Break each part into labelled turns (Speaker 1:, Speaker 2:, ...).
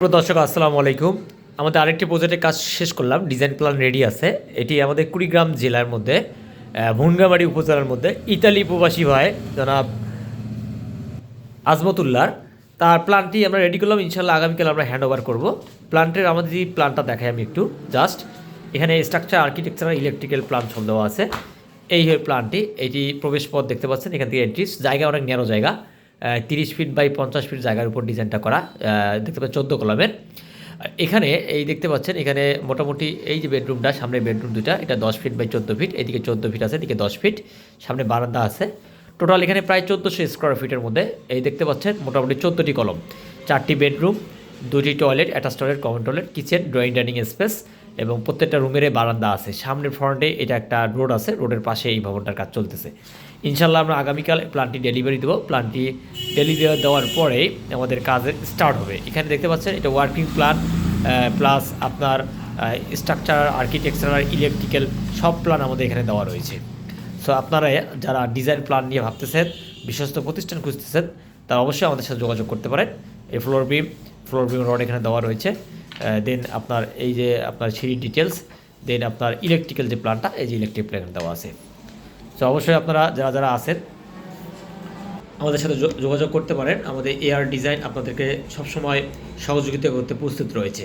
Speaker 1: দর্শক, আসসালামু আলাইকুম। আমাদের আরেকটি প্রজেক্টের কাজ শেষ করলাম। ডিজাইন প্ল্যান রেডি আছে। এটি আমাদের কুড়িগ্রাম জেলার মধ্যে ভুনগামারি উপজেলার মধ্যে ইতালি প্রবাসী ভাই জনাব আজমতুল্লার। তার প্ল্যানটি আমরা রেডি করলাম। ইনশাল্লাহ আগামীকাল আমরা হ্যান্ড ওভার করব। প্ল্যান্টের আমাদের যে প্ল্যানটা দেখাই আমি একটু। জাস্ট এখানে স্ট্রাকচার আর্কিটেকচারাল ইলেকট্রিক্যাল প্ল্যান দেওয়া আছে। এই প্ল্যানটি এটি প্রবেশ পথ দেখতে পাচ্ছেন। এখান থেকে এন্ট্রিস জায়গা অনেক ন্যারো জায়গা। তিরিশ ফিট বাই পঞ্চাশ ফিট জায়গার উপর ডিজাইনটা করা দেখতে পাচ্ছেন চোদ্দ কলামের এখানে এই দেখতে পাচ্ছেন, এখানে মোটামুটি এই যে বেডরুমটা সামনে বেডরুম দুটা এটা দশ ফিট বাই চোদ্দ ফিট এদিকে চোদ্দ ফিট আছে, এদিকে দশ ফিট সামনে বারান্দা আছে। টোটাল এখানে প্রায় চোদ্দোশো স্কোয়ার ফিটের মধ্যে এই দেখতে পাচ্ছেন মোটামুটি চোদ্দোটি কলম চারটি বেডরুম দুটি toilet attach toilet common toilet kitchen drawing dining space এবং প্রত্যেকটা রুমের বারান্দা আছে। সামনের ফ্রন্টে এটা একটা রোড আছে রোডের পাশে এই ভবনটার কাজ চলতেছে। ইনশাল্লাহ আমরা আগামীকাল প্ল্যানটি ডেলিভারি দেবো। প্ল্যানটি ডেলিভারি দেওয়ার পরেই আমাদের কাজের স্টার্ট হবে। এখানে দেখতে পাচ্ছেন এটা ওয়ার্কিং প্ল্যান প্লাস আপনার স্ট্রাকচার আর্কিটেকচারাল ইলেকট্রিক্যাল সব প্ল্যান আমাদের এখানে দেওয়া রয়েছে। সো আপনারা যারা ডিজাইন প্ল্যান নিয়ে ভাবতেছেন, বিশ্বস্ত প্রতিষ্ঠান খুঁজতেছেন, তারা অবশ্যই আমাদের সাথে যোগাযোগ করতে পারেন। এই floor beam floor beam rod এখানে দেওয়া রয়েছে। দেন আপনার এই যে আপনার সিঁড়ি ডিটেলস দেন আপনার ইলেকট্রিক্যাল যে প্ল্যানটা এই যে ইলেকট্রিক প্ল্যান দেওয়া আছে। সো অবশ্যই আপনারা যারা যারা আছেন, আমাদের সাথে যোগাযোগ করতে পারেন। আমাদের এআর ডিজাইন আপনাদেরকে সবসময় সহযোগিতা করতে প্রস্তুত রয়েছে।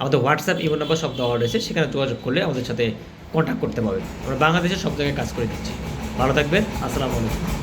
Speaker 1: আমাদের হোয়াটসঅ্যাপ ইমেল নাম্বার সব দেওয়া রয়েছে। সেখানে যোগাযোগ করলে আমাদের সাথে কন্ট্যাক্ট করতে পারবেন। আমরা বাংলাদেশের সব জায়গায় কাজ করে দিচ্ছি। ভালো থাকবেন। আসসালামু আলাইকুম।